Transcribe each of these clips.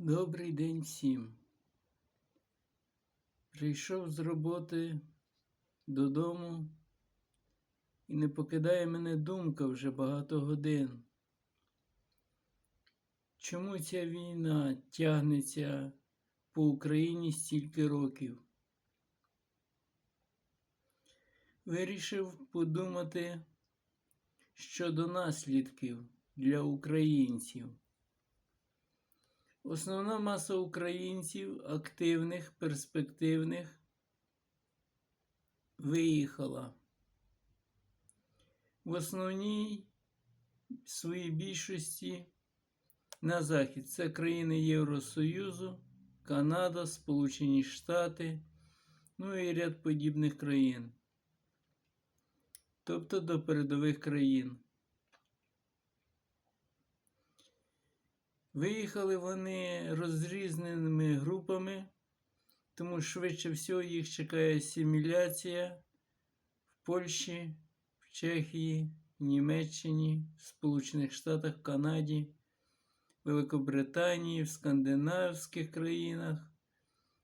Добрий день всім. Прийшов з роботи додому і не покидає мене думка вже багато годин. Чому ця війна тягнеться по Україні стільки років? Вирішив подумати щодо наслідків для українців. Основна маса українців активних, перспективних виїхала. В основній своїй більшості на захід. Це країни Євросоюзу, Канада, Сполучені Штати, ну і ряд подібних країн. Тобто до передових країн. Виїхали вони розрізненими групами, тому швидше всього їх чекає асиміляція в Польщі, в Чехії, Німеччині, в Сполучених Штатах, Канаді, Великобританії, в скандинавських країнах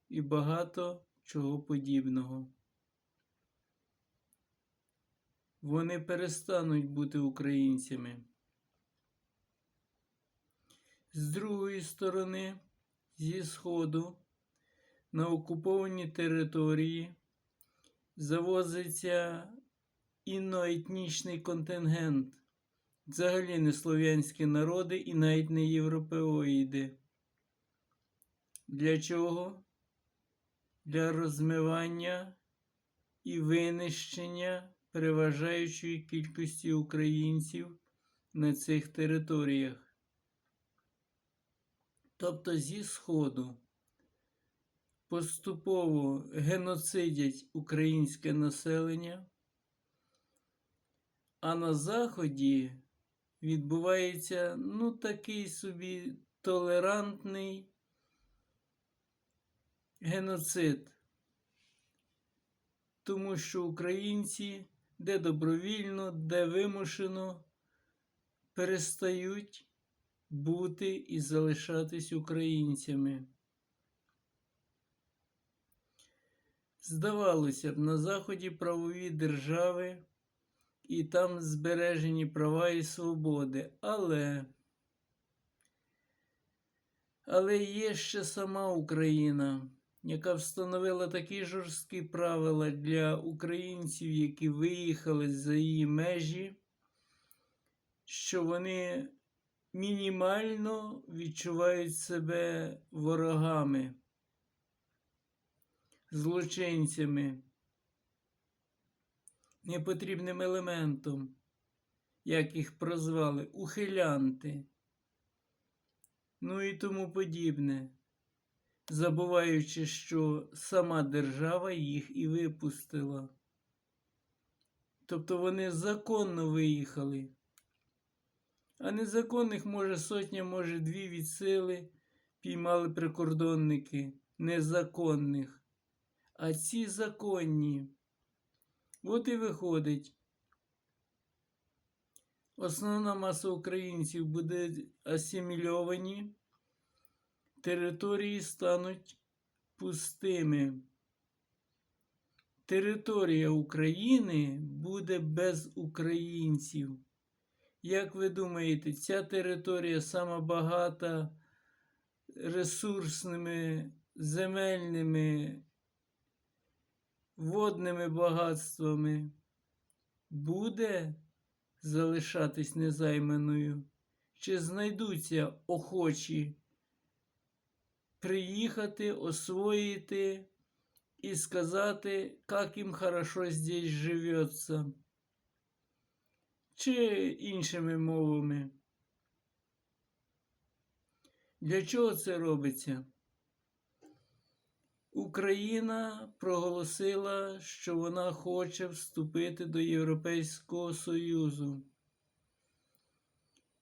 і багато чого подібного. Вони перестануть бути українцями. З другої сторони, зі Сходу, на окуповані території завозиться іноетнічний контингент, взагалі не слов'янські народи і навіть не європеоїди. Для чого? Для розмивання і винищення переважаючої кількості українців на цих територіях тобто зі Сходу, поступово геноцидять українське населення, а на Заході відбувається ну, такий собі толерантний геноцид, тому що українці де добровільно, де вимушено перестають бути і залишатись українцями. Здавалося б, на Заході правові держави і там збережені права і свободи, але але є ще сама Україна, яка встановила такі жорсткі правила для українців, які виїхали за її межі, що вони мінімально відчувають себе ворогами, злочинцями, непотрібним елементом, як їх прозвали, ухилянти, ну і тому подібне, забуваючи, що сама держава їх і випустила. Тобто вони законно виїхали. А незаконних, може, сотня, може, дві від сили піймали прикордонники незаконних. А ці законні. От і виходить. Основна маса українців буде асимільовані, території стануть пустими. Територія України буде без українців. Як ви думаєте, ця територія сама багата ресурсними, земельними, водними багатствами буде залишатись незайманою? Чи знайдуться охочі приїхати, освоїти і сказати, як їм хорошо здесь живеться? Чи іншими мовами. Для чого це робиться? Україна проголосила, що вона хоче вступити до Європейського Союзу.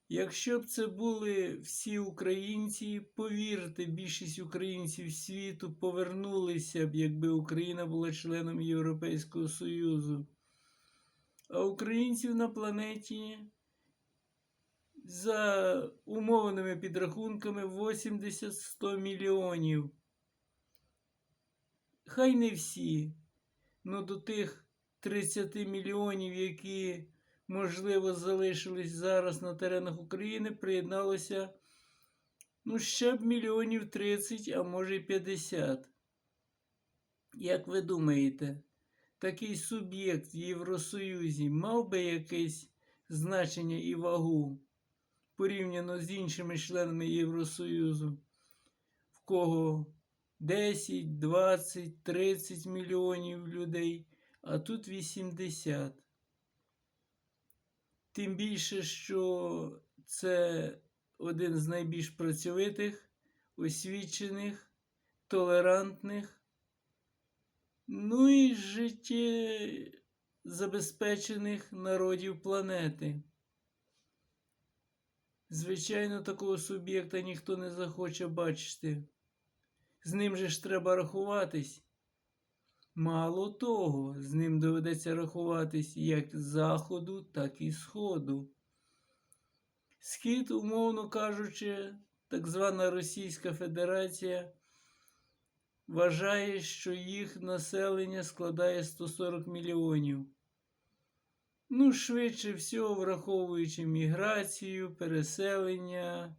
Якщо б це були всі українці, повірте, більшість українців світу повернулися б, якби Україна була членом Європейського Союзу. А українців на планеті за умовними підрахунками 80-100 мільйонів. Хай не всі, ну до тих 30 мільйонів, які, можливо, залишились зараз на теренах України, приєдналося ну, ще б мільйонів 30, а може й 50. Як ви думаєте, такий суб'єкт в Євросоюзі мав би якесь значення і вагу порівняно з іншими членами Євросоюзу, в кого 10, 20, 30 мільйонів людей, а тут 80. Тим більше, що це один з найбільш працьовитих, освічених, толерантних, ну і життєзабезпечених народів планети. Звичайно, такого суб'єкта ніхто не захоче бачити. З ним же ж треба рахуватись. Мало того, з ним доведеться рахуватись як заходу, так і сходу. Схід, умовно кажучи, так звана Російська Федерація вважає, що їх населення складає 140 мільйонів. Ну, швидше всього, враховуючи міграцію, переселення,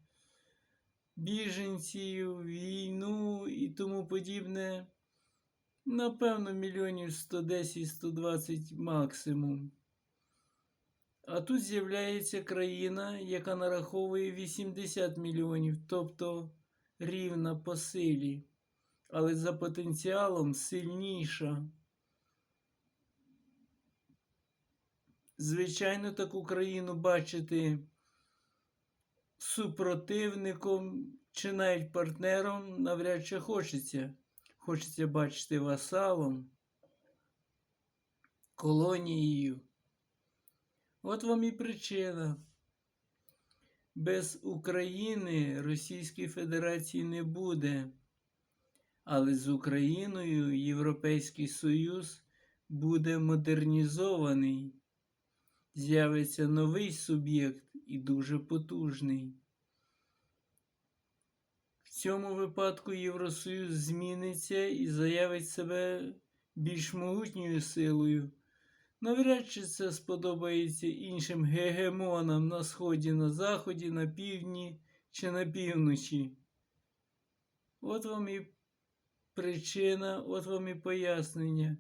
біженців, війну і тому подібне, напевно, мільйонів 110-120 максимум. А тут з'являється країна, яка нараховує 80 мільйонів, тобто рівна по силі, але за потенціалом сильніша. Звичайно, таку країну бачити супротивником чи навіть партнером навряд чи хочеться. Хочеться бачити васалом, колонією. От вам і причина. Без України Російської Федерації не буде, але з Україною Європейський Союз буде модернізований. З'явиться новий суб'єкт і дуже потужний. В цьому випадку Євросоюз зміниться і заявить себе більш могутньою силою. Навряд чи це сподобається іншим гегемонам на сході, на заході, на півдні чи на півночі. От вам і причина, от вам і пояснення,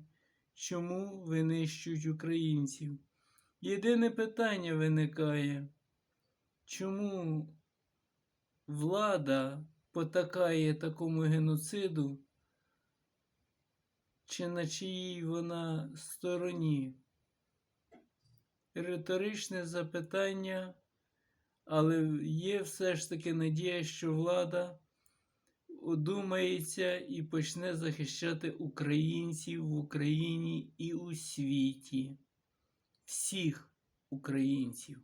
чому винищують українців. Єдине питання виникає, чому влада потакає такому геноциду, чи на чиїй вона стороні? Риторичне запитання, але є все ж таки надія, що влада одумається і почне захищати українців в Україні і у світі, всіх українців.